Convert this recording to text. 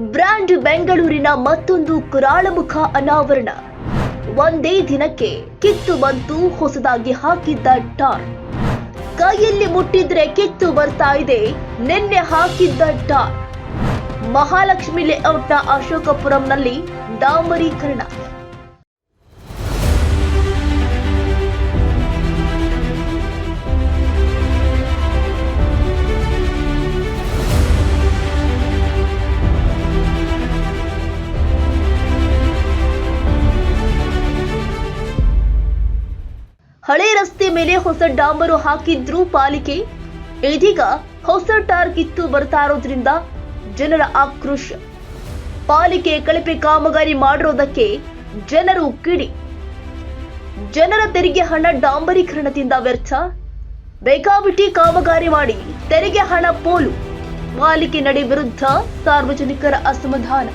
Brand ಬೆಂಗಳೂರಿನ ಮತ್ತೊಂದು ಕುರಾಳಮುಖ ಅನಾವರಣ. ಒಂದೇ ದಿನಕ್ಕೆ ಕಿತ್ತು ಬಂತು ಹೊಸದಾಗಿ ಹಾಕಿದ್ದ ಟಾರ್. ಕೈಯಲ್ಲಿ ಮುಟ್ಟಿದ್ರೆ ಕಿತ್ತು ಬರ್ತಾ ಇದೆ, ನಿನ್ನೆ ಹಾಕಿದ್ದ ಟಾರ್. ಮಹಾಲಕ್ಷ್ಮಿ ಲೇಔಟ್ನ ಅಶೋಕಪುರಂನಲ್ಲಿ ಡಾಂಬರೀಕರಣ. ಹಳೆ ರಸ್ತೆ ಮೇಲೆ ಹೊಸ ಡಾಂಬರು ಹಾಕಿದ್ರು ಪಾಲಿಕೆ. ಇದೀಗ ಹೊಸ ಟಾರ್ ಕಿತ್ತು ಬರ್ತಾ ಇರೋದ್ರಿಂದ ಜನರ ಆಕ್ರೋಶ. ಪಾಲಿಕೆ ಕಳಪೆ ಕಾಮಗಾರಿ ಮಾಡಿರೋದಕ್ಕೆ ಜನರು ಕಿಡಿ. ಜನರ ತೆರಿಗೆ ಹಣ ಡಾಂಬರೀಕರಣದಿಂದ ವ್ಯರ್ಥ. ಬೇಕಾಬಿಟ್ಟಿ ಕಾಮಗಾರಿ ಮಾಡಿ ತೆರಿಗೆ ಹಣ ಪೋಲು. ಪಾಲಿಕೆ ನಡೆ ವಿರುದ್ಧ ಸಾರ್ವಜನಿಕರ ಅಸಮಾಧಾನ.